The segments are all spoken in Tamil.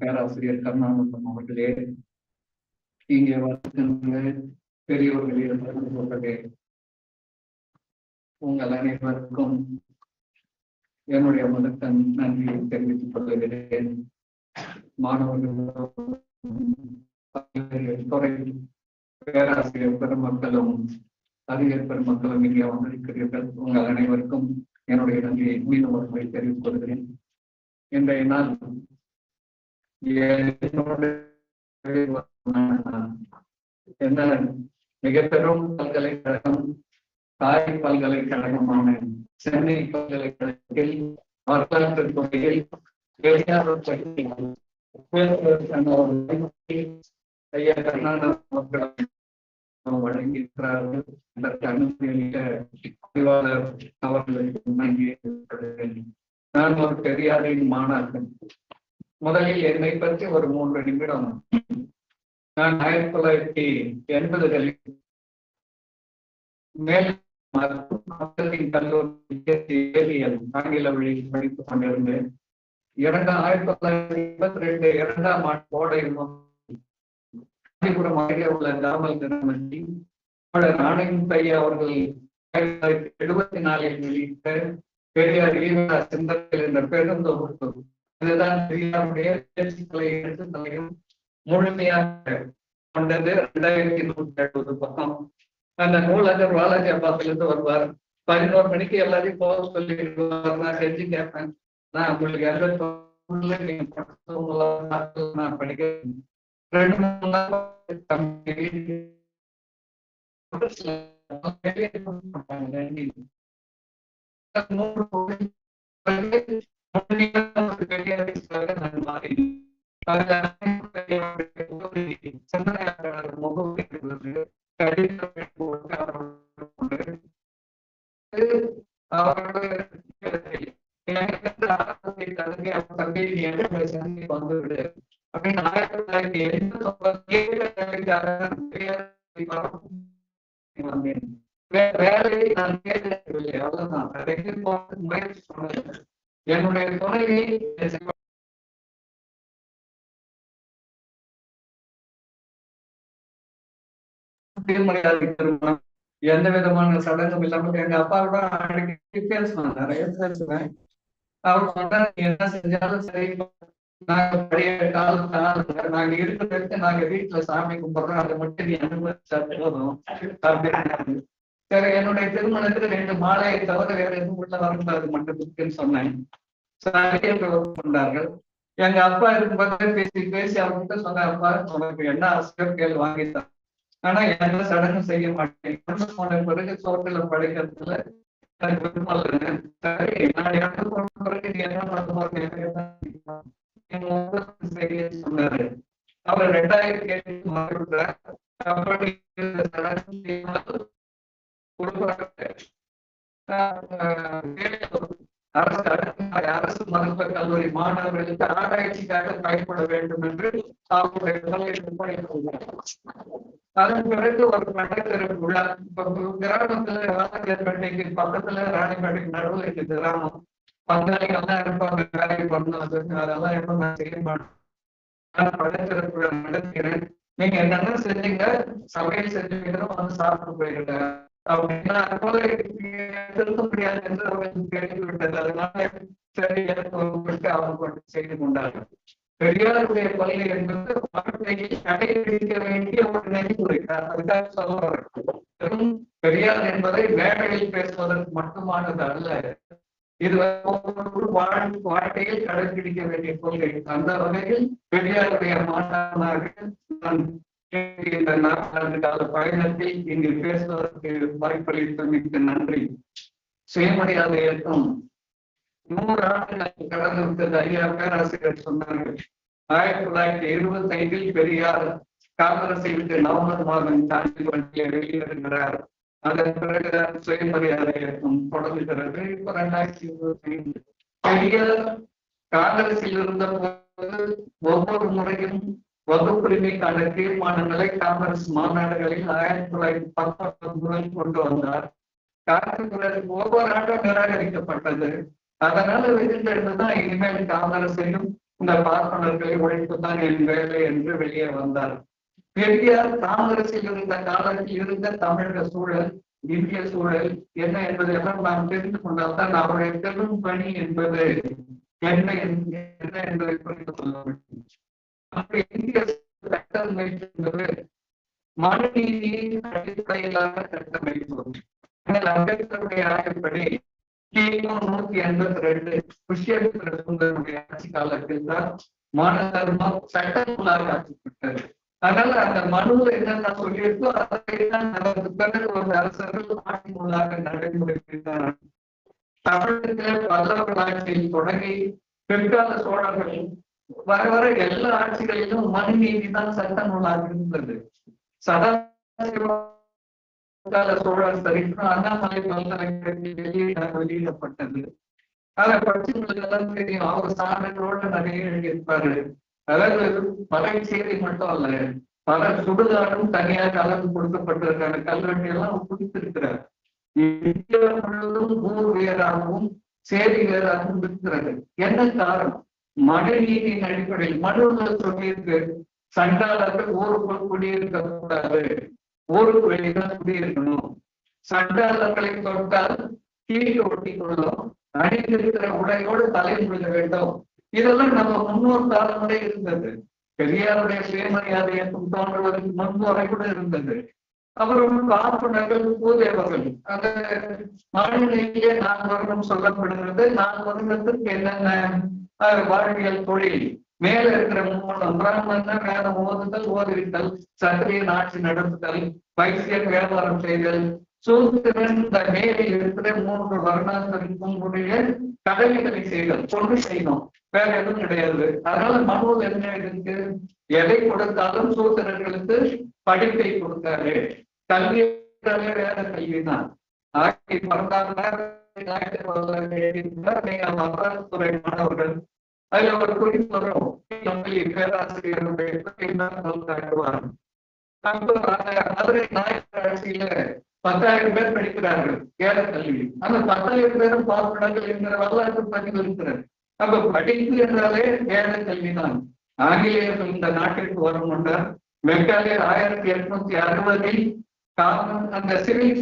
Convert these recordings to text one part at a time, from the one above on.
பேராசிரியர் கருணாநந்தம் அவர்களே இங்கே வருகின்ற பெரியவர்களே நண்பர்களே உங்கள் அனைவருக்கும் என்னுடைய முதற்கண் நன்றியை தெரிவித்துக் கொள்கிறேன். மாணவர்களும் துறை பேராசிரியர் பெருமக்களும் அறிஞர் பெருமக்களும் இங்கே வந்திருக்கிறீர்கள். உங்கள் அனைவருக்கும் என்னுடைய நன்றியை மீண்டும் ஒரு முறை தெரிவித்துக் கொள்கிறேன். இன்றைய நாள் என்ன மிக பெரும் பல்கலைக்கழகம் தாய் பல்கலைக்கழகமான சென்னை பல்கலைக்கழகத்தில் வரலாற்று துறையில் பெரியார் ஐயா அதற்கு அனுமதியளிக்க அறிவாளர் அவர்களுக்கு நான் ஒரு பெரியாரின் மாணாக்கன். முதலில் என்னை பற்றி ஒரு மூன்று நிமிடம். நான் ஆயிரத்தி தொள்ளாயிரத்தி எண்பதுகளில் மேல் கல்லூரியல் ஆங்கில வழியில் படித்துக் கொண்டிருந்தேன். இரண்டாம் ஆயிரத்தி தொள்ளாயிரத்தி எண்பத்தி ரெண்டு இரண்டாம் ஆண்டு கோடை காஞ்சிபுரம் அருகே உள்ள தாமல் தினமணி நாணயம் பையா அவர்கள் ஆயிரத்தி தொள்ளாயிரத்தி எழுபத்தி நாலில் வெளியிட்ட பெரியார் ஈரா சிந்தத்தில் என்ற பெருந்தொகுப்பு இதுதான் பெரியாருடைய பேச்சுக்களை எழுத்துக்களையும் முழுமையாக கொண்டது இரண்டாயிரத்தி நூற்றி எழுபது பக்கம். அந்த நூலகர் வாலாஜி அப்பாத்திலிருந்து வருவார். பதினோரு மணிக்கு எல்லாரையும் போக சொல்லி நான் செஞ்சு கேட்பேன். நான் உங்களுக்கு எந்த நான் படிக்கிறேன். ரெண்டு மூணு வந்துவிடு அப்படின்னு ஆயிரத்தி தொள்ளாயிரத்தி எண்பத்தி ஒன்பது வேலையை நான் கேட்கவில்லை அவ்வளவுதான் முயற்சி சொன்னது என்னுடைய துணைவி திருமணம். எந்த விதமான சடங்கும் இல்லாமல் எங்க அப்பாவோட அடிக்கடி பேசுவேன் நிறைய பேசுவேன். அவர் சொன்னா என்ன செஞ்சாலும் சரி. நாங்க பழைய காலத்தால் நாங்க இருக்கிற வரைக்கும் நாங்க வீட்டுல சாமி கும்பிடுறோம். அதை மட்டும் நீ அனுபவிச்சா போதும். அப்படின்னு சார் என்னுடைய திருமணத்துல ரெண்டு மாலையை தவிர வேற எதுவும் உள்ள வரக்கூடாது மண்டபத்துக்குன்னு சொன்னேன். கொண்டார்கள் எங்க அப்பா இருக்கும்போது பேசி பேசி அவர்கிட்ட சொன்ன அப்பா உனக்கு என்ன ஆசையோ கேள் வாங்கிட்டான் ஆனா எந்த சடங்கு செய்ய மாட்டேன். போன பிறகு சோத்துல படைக்கிறதுல நான் என்ன பண்ண சொன்னாரு. அவர் ரெண்டாயிரத்தி ஏழு அப்படி அரசு மருத்துவ கல்லூரி மாணவர்களுக்கு ஆராய்ச்சிக்காக பயன்பட வேண்டும் என்று அவருடைய அதன் பிறகு ஒரு நடைபெறும் விழா கிராமத்துல ராணிப்பேட்டைக்கு பக்கத்துல ராணிப்பேட்டைக்கு நடுவில் இருக்கு கிராமம் பங்காளிகள்லாம் இருப்பாங்க வேலை பண்ணணும் அதெல்லாம் எப்ப நான் செய்ய மாட்டேன் படைத்திறப்பு விழா நடத்துகிறேன் நீங்க என்னென்ன செஞ்சீங்க? சமையல் செஞ்சீங்கன்னா வந்து சாப்பிட்டு போயிருக்க அப்படின்னா திருத்த அவர்கள் அதனால சரி எனக்கு செய்து கொண்டார்கள் பெரியாருடைய கொள்கை என்பது வாழ்க்கையில் கடைபிடிக்க வேண்டிய ஒரு நெறிமுறை அதுக்காக சொல்ல வெறும் பெரியார் என்பதை மேடையில் பேசுவதற்கு மட்டுமானது அல்ல இது ஒவ்வொரு வாழ்க்கையில் கடைபிடிக்க வேண்டிய கொள்கை அந்த வகையில் பெரியாருடைய மாணவனாக நான் கால பயணத்தில் இங்கு பேசுவதற்கு வாய்ப்பளித்தமைக்கு நன்றி. சுயமரியாதை இயக்கம் நூறு ஆண்டுகள் கடந்து விட்டது ஐயா பேராசிரியர் சொன்னார்கள். ஆயிரத்தி தொள்ளாயிரத்தி இருபத்தி ஐந்தில் பெரியார் காங்கிரஸை விட்டு நவம்பர் மாதம் தாண்டி வண்டியை வெளியிடுகிறார். அதன் பிறகுதான் சுயமரியாதை இயக்கம் தொடங்குகிறது இப்ப இரண்டாயிரத்தி இருபத்தி ஐந்து பெரியார் காங்கிரஸில் இருந்த போது ஒவ்வொரு முறையும் வகுப்புரிமைக்கான தீர்மானங்களை காங்கிரஸ் மாநாடுகளில் ஆயிரத்தி தொள்ளாயிரத்தி பத்தொன்பது முதல் கொண்டு வந்தார். காங்கிரஸ் ஒவ்வொரு ஆண்டும் நிராகரிக்கப்பட்டது. அதனால விதித்திருந்துதான் இனிமேல் காங்கிரஸையும் இந்த பார்ப்பனர்களை உழைப்புதான் என் வேலை என்று வெளியே வந்தார். பெரியார் காங்கிரஸில் இருந்த காலத்தில் இருந்த தமிழக சூழல் இந்திய சூழல் என்ன என்பதெல்லாம் நாம் தெரிந்து கொண்டால் தான் அவருடைய பெரும் பணி என்பது என்ன என்ன என்பதை புரிந்து கொள்ள வேண்டும் என்பது மனுநீதியின் அடிப்படையிலான ஆனால் அம்பேத்கருடைய ஆய்வுப்படி கிமு நூத்தி எண்பத்தி ரெண்டு புஷ்யமித்ர ஆட்சி காலத்தில் தான் மனு தர்மம் சட்டங்களாக ஆக்கப்பட்டது. அதனால அந்த மனுவில் என்னென்ன சொல்லியிருக்கோ அதை தான் பிறகு ஒரு அரசர்கள் ஆட்சி நூலாக நடைமுறைப்படுத்தினார் தமிழகத்தில் பல்லவர் ஆட்சியில் தொடங்கி பிற்கால சோழர்கள் வர வர எல்லா ஆட்சிகளிலும் மனு நீதி தான் சட்ட நூலாக இருந்தது சதாசிவ சோழர் சரித்திரம் அண்ணாமலை பல்கலைக்கழகத்தில் வெளியிட வெளியிடப்பட்டது. அதை படிச்சவங்களுக்கு தெரியும். அவர் சாதனைகளோட நிறைய எழுதியிருப்பாரு. அதாவது பல செய்தி மட்டும் அல்ல பல சுடுகாடும் தனியாக அளவு கொடுக்கப்பட்டிருக்கான கல்வெட்டு எல்லாம் கொடுத்திருக்கிறார். இந்தியா முழுவதும் ஊர் வேறாகவும் சேரி வேறாகவும் இருக்கிறது. என்ன காரணம்? மழைநீரின் அடிப்படையில் மனுவில் சொல்லியிருக்கு சண்டாளர்கள் ஊருக்குள் குடியிருக்க கூடாது ஊருக்கு வெளியில குடியிருக்கணும். சண்டாளர்களை தொட்டால் கீழே ஒட்டி கொள்ளும் அணிந்திருக்கிற உடையோடு தலை முடிய வேண்டும். இதெல்லாம் நம்ம முன்னோர் காலமுறை இருந்தது. பெரியாருடைய சுயமரியாதை தோன்றுவதற்கு முன்பு வரை கூட இருந்தது. அப்புறம் பார்ப்பனர்கள் பூதேவர்கள். அந்த மாநிலையிலே நான் வருடம் சொல்லப்படுகிறது. நான் வருடத்திற்கு என்னென்ன வாழ்வியல் தொழில். மேல இருக்கிற மூலம் பிராமணன் வேதம் ஓதுதல் ஓதுவித்தல் சத்திரியன் ஆட்சி நடத்துதல் வைசியன் வியாபாரம் செய்தல். சூத்திரன் இந்த மேலில் இருக்கிற மூன்று வருணாந்தருக்கும் உடைய கடமைகளை செய்தல் கொண்டு செய்யணும் வேற எதுவும் கிடையாது. அதனால மனுவில் என்ன இருக்கு எதை கொடுத்தாலும் சூத்திரர்களுக்கு படிப்பை கொடுத்தாரு. கல்வி வேற கல்விதான். ஆகிய பிறந்தாங்க மாணவர்கள் அதுல ஒரு பேராசிரியருடைய காட்டுவார் மதுரை பத்தாயிரம் பேர் படிக்கிறார்கள் ஏழை கல்வி அந்த பத்தாயிரம் பேரும் பார்ப்பனர்கள் என்கிற வரலாற்று பதிவு இருக்கிறது அப்ப படிப்பு என்றாலே ஏழை கல்விதான் ஆங்கிலேயர்கள் இந்த நாட்டிற்கு வரும் கொண்டார் மெக்காலே ஆயிரத்தி எட்நூத்தி அறுபதில் காமன் அந்த சிவில்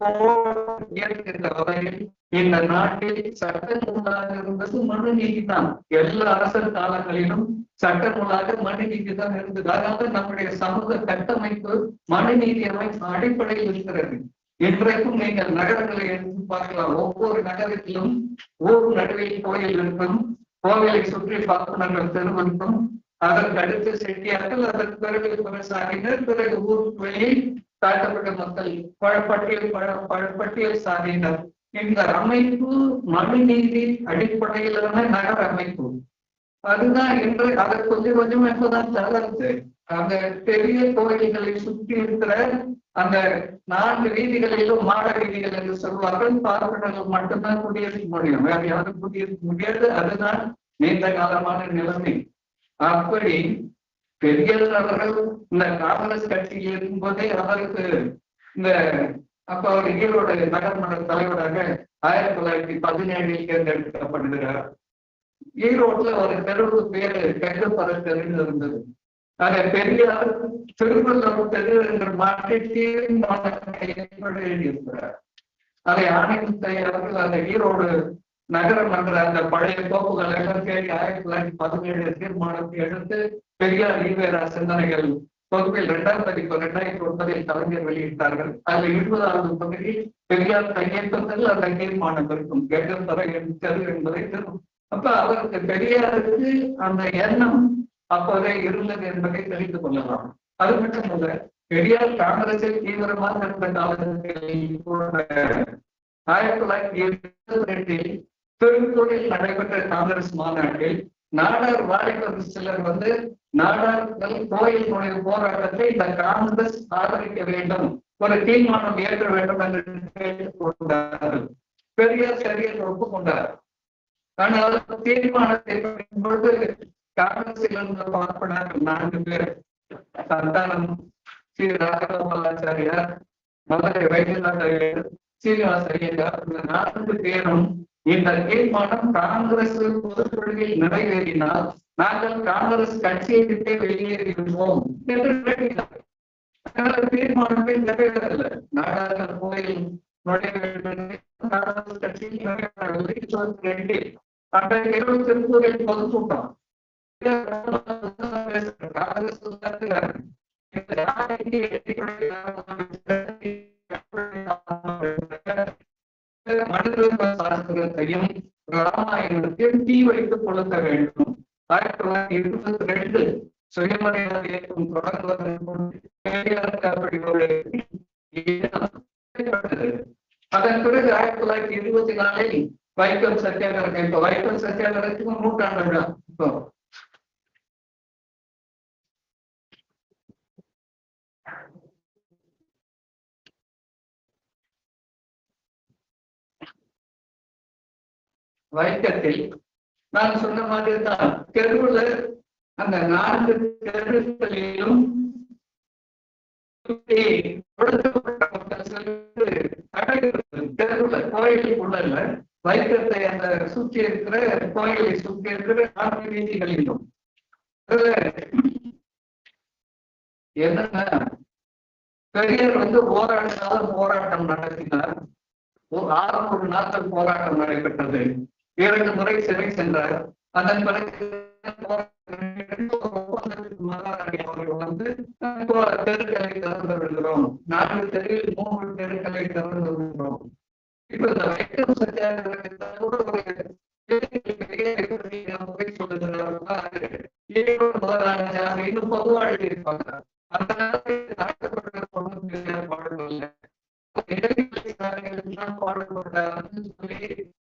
இயற்கின்ற வகையில் இந்த நாட்டில் சட்ட நூலாக இருந்தது மனு நீதி தான் எல்லா அரசர் காலங்களிலும் சட்ட நூலாக மனு நீதி தான் இருந்தது அதாவது நம்முடைய சமூக கட்டமைப்பு மனு நீதி அமைப்பு அடிப்படையில் இருக்கிறது இன்றைக்கும் நீங்கள் நகரங்களை எடுத்து பார்க்கலாம் ஒவ்வொரு நகரத்திலும் ஊர் நடுவில் கோயில் இருக்கும் கோவிலை சுற்றி பார்ப்பனர்கள் தெருவிற்கும் அதற்கு அடுத்து செட்டியார்கள் அதற்கு பிறகு பிறகு ஊருக்கு வெளியே தாழ்த்தப்பட்ட மக்கள் பழப்பட்டியல் பழ பழப்பட்டியல் சாதியினர். இந்த அமைப்பு மனுநீதி அடிப்படையிலான நகர அமைப்பு. அதுதான் இன்று அதை கொஞ்சம் கொஞ்சம் என்பதான் தளர்ந்து அந்த பெரிய கோயில்களை சுற்றி இருக்கிற அந்த நான்கு வீதிகளிலும் மாட வீதிகள் என்று சொல்வார்கள். பார்ப்பனர்கள் மட்டும்தான் குடியிருக்க முடியும். வேற யாரும் குடியிருக்க முடியாது. அதுதான் நீண்ட காலமான நிலைமை. அப்படி பெரியார் அவர்கள் இந்த காங்கிரஸ் கட்சியில் இருக்கும்போதே அவருக்கு இந்த அப்ப அவர் ஈரோடு நகர்மன்ற தலைவராக ஆயிரத்தி தொள்ளாயிரத்தி பதினேழில் தேர்ந்தெடுக்கப்படுகிறார் ஈரோட்ல ஒரு தெருவு பேரு கெங்கப்பர தெருன்னு இருந்தது. அதை பெரியார் திருவள்ளுவர் தெரு என்று மாற்றி தீர்மானம் எழுதியிருக்கிறார் அதை ஆணையம் அவர்கள் அந்த ஈரோடு நகரம் அந்த பழைய கோப்புகள் எல்லாம் தேடி ஆயிரத்தி தொள்ளாயிரத்தி பதினேழு தீர்மானத்தை எடுத்து பெரியார் ஈவேரா சிந்தனைகள் தொகுப்பில் இரண்டாம் பதிப்பு இரண்டாயிரத்தி ஒன்பதில் கலைஞர் வெளியிட்டார்கள். அதில் இருபதாவது பகுதியில் பெரியார் கையேற்றத்தில் அந்த தீர்மானம் இருக்கும். தர தெரு என்பதை தரும் அப்ப அவருக்கு பெரியாருக்கு அந்த எண்ணம் அப்போதே இருந்தது என்பதை தெரிந்து கொள்ளலாம். அது மட்டும் பெரியார் காங்கிரஸில் தீவிரமாக இருந்த காலத்தில் ஆயிரத்தி தொள்ளாயிரத்தி எழுபத்தி ரெண்டில் திருத்தூரில் நடைபெற்ற காங்கிரஸ் மாநாட்டில் நாடார் வாலிபர் சிலர் வந்து நாடார்கள் கோயில் நுழைவு போராட்டத்தை இந்த காங்கிரஸ் ஆதரிக்க வேண்டும் ஒரு தீர்மானம் ஏற்க வேண்டும் என்று கேட்டுக்கொண்டார்கள். பெரியார் சரியாக ஒப்புக்கொண்டார். ஆனால் தீர்மானத்தை பொழுது காங்கிரஸில் இருந்த பார்ப்பனர் நான்கு பேர். சந்தானம் ஸ்ரீ ராகவாச்சாரியார் மதுரை வைத்தியநாத சீனிவாச ஐயங்கார் இந்த நான்கு பேரும் இந்த தீர்மானம் காங்கிரஸ் பொதுக் பொதுக்குழுவில் நிறைவேறினால் நாங்கள் காங்கிரஸ் கட்சியை விட்டே வெளியேறிவிடுவோம் என்று தீர்மானமே நிறைவேறல நாடாளுமன்ற கோயில் நுழைய காங்கிரஸ் கட்சியில் நிறைவேறவில்லை இருபத்தி ரெண்டில் அன்றைய இருபது திருப்பூரில் பொதுக்கூட்டம். காங்கிரஸ் இந்த சாஸ்திரத்தையும் ராமாயணத்தையும் தீ வைத்து கொளுத்த வேண்டும். ஆயிரத்தி தொள்ளாயிரத்தி இருபத்தி ரெண்டு சுயமரியாதை இயக்கம் தொடங்குவதற்கு அதன் பிறகு ஆயிரத்தி தொள்ளாயிரத்தி இருபத்தி நாலில் வைக்கம் சத்தியாகிரகம் இப்போ வைக்கம் சத்தியாகிரகத்துக்கும் நூற்றாண்டு விழா இப்போ வைக்கத்தில். நான் சொன்ன மாதிரி தான் தெருவுல அந்த நான்கு தெருக்களிலும் தெருவுல கோயிலுக்குள்ள வைக்கத்தை அந்த சுற்றி இருக்கிற கோயிலை சுற்றி இருக்கிற நான்கு வீதிகளிலும். என்னன்னா பெரியார் வந்து ஓராண்டு காலம் போராட்டம் நடத்தினார். ஒரு ஆறுநூறு நாட்கள் போராட்டம் நடைபெற்றது. இரண்டு முறை சிறை சென்றார். அதன் பிறகு மகாராணி வந்து தெருக்களை திறந்து விடுகிறோம் நான்கு தெருவில் மூன்று தெருக்களை திறந்து விடுகிறோம் இப்ப இந்த வைக்கம் சத்தியாகிரகத்தை இன்னும் பொதுவாழ்வு இருப்பாங்க பாடல்கள் பாடல்கள்